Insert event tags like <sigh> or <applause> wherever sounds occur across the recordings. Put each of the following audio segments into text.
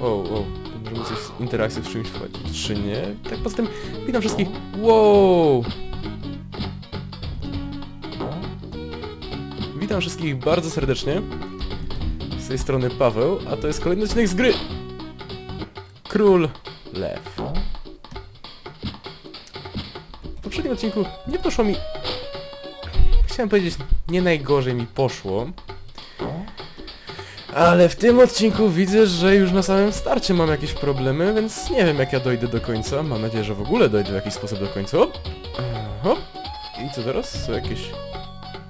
O, o, możemy coś z interakcji z czymś wchodzić, czy nie? Tak poza tym, witam wszystkich. Wow! Witam wszystkich bardzo serdecznie. Z tej strony Paweł, a to jest kolejny odcinek z gry. Król Lew. Odcinku nie poszło mi... Chciałem powiedzieć, nie najgorzej mi poszło. Ale w tym odcinku widzę, że już na samym starcie mam jakieś problemy, więc nie wiem jak ja dojdę do końca. Mam nadzieję, że w ogóle dojdę w jakiś sposób do końca. Hop! Hop! I co teraz? Jakieś...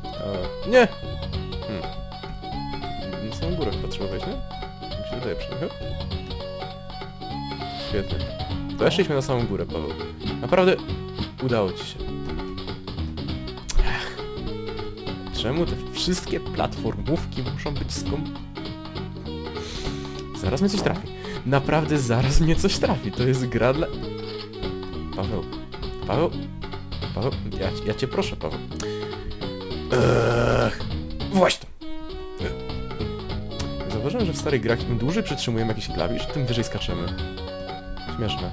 E, nie! Hmm. Na samą górę chyba wejść, nie? Mi się wydaje przynajmniej. Hop. Świetnie. Weszliśmy na samą górę, Paweł. Naprawdę udało ci się. Ach. Czemu te wszystkie platformówki muszą być skom... Zaraz mnie coś trafi. Naprawdę zaraz mnie coś trafi. To jest gra dla... Paweł. Paweł. Paweł. Ja, ja cię proszę, Paweł. Ech. Właśnie. Zauważyłem, że w starych grach im dłużej przytrzymujemy jakiś klawisz, tym wyżej skaczemy. Śmieszne.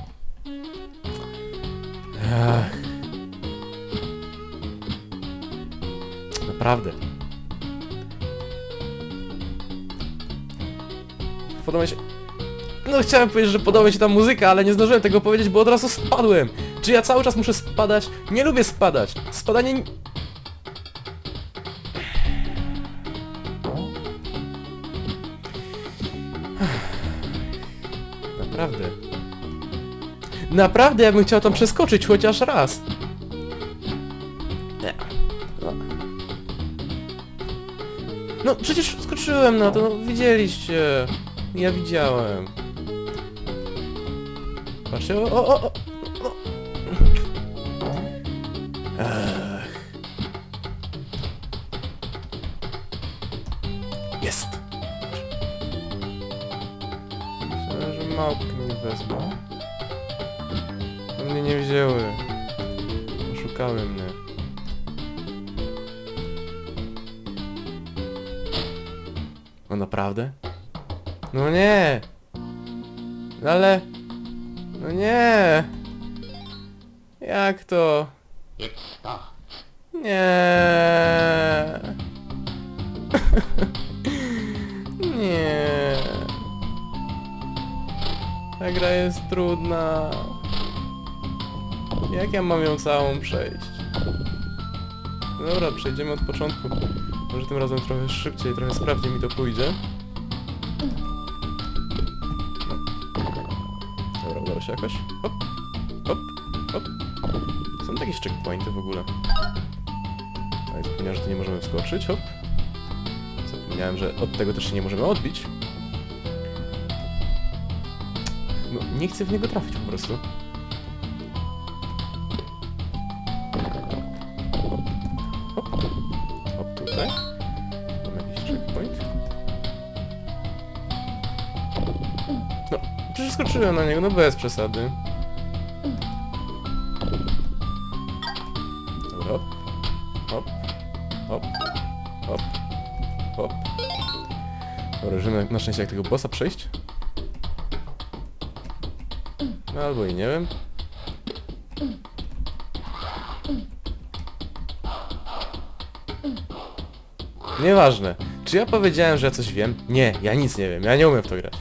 Ech. Naprawdę. Podoba mi się... No chciałem powiedzieć, że podoba mi się ta muzyka, ale nie zdążyłem tego powiedzieć, bo od razu spadłem. Czy ja cały czas muszę spadać? Nie lubię spadać. Spadanie... ni- Naprawdę. Naprawdę ja bym chciał tam przeskoczyć chociaż raz. No. Przecież skoczyłem na to, no widzieliście. Ja widziałem. Patrzcie, o, o, o, o. Jest. Myślałem, że mnie wezmą. Mnie nie wzięły. Oszukały mnie. No naprawdę? No nie! Ale... No nie! Jak to? Nie! <laughs> nie! Ta gra jest trudna. Jak ja mam ją całą przejść? Dobra, przejdziemy od początku. Może tym razem trochę szybciej, trochę sprawniej mi to pójdzie. Dobra, udało się jakoś. Hop, hop, hop. Są takie checkpointy w ogóle. Ale zapomniałem, że tu nie możemy wskoczyć, hop. Zapomniałem, że od tego też się nie możemy odbić. No, nie chcę w niego trafić po prostu. No, przecież skoczyłem na niego, no bez przesady. Dobra, hop. Hop. Hop. Hop. Hop. Dobra, żeby na szczęście jak tego bossa przejść. No albo i nie wiem. Nieważne. Czy ja powiedziałem, że ja coś wiem? Nie, ja nic nie wiem. Ja nie umiem w to grać.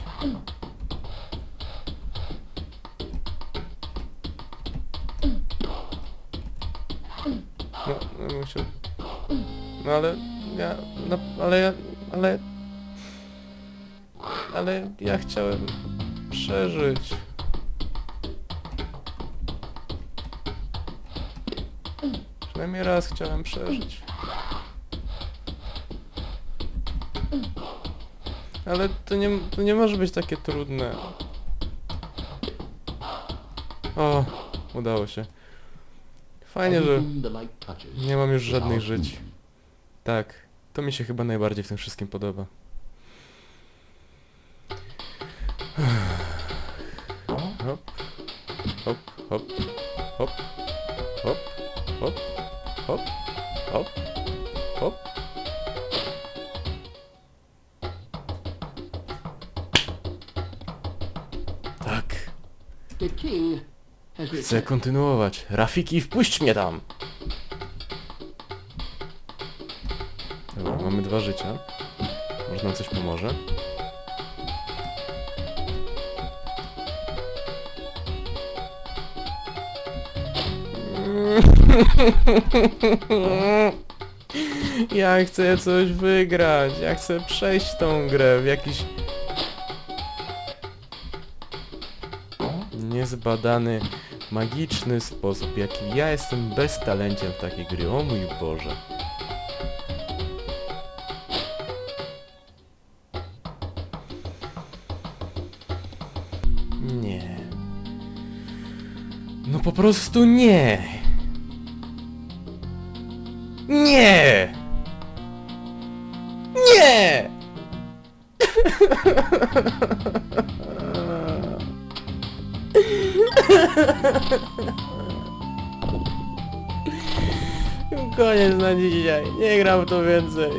No, musiał... No ale... Ja... No, ale ja... Ale... Ale ja chciałem przeżyć. Przynajmniej raz chciałem przeżyć. Ale to nie, to nie może być takie trudne. O, udało się. Fajnie, że nie mam już żadnych żyć. Tak, to mi się chyba najbardziej w tym wszystkim podoba. <sighs> Hop, hop, hop, hop, hop, Hop, hop, hop, hop. Tak, The king chcę kontynuować. Rafiki, wpuść mnie tam! Dobra, mamy dwa życia. Może nam coś pomoże. <laughs> Ja chcę coś wygrać. Ja chcę przejść tą grę w jakiś niezbadany, magiczny sposób, jaki ja jestem beztalenciem w takiej gry. O mój Boże. Nie. No po prostu nie. Nie! <laughs> Koniec na dzisiaj. Nie gram w to więcej.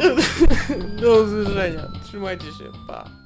<laughs> Do usłyszenia. Trzymajcie się. Pa.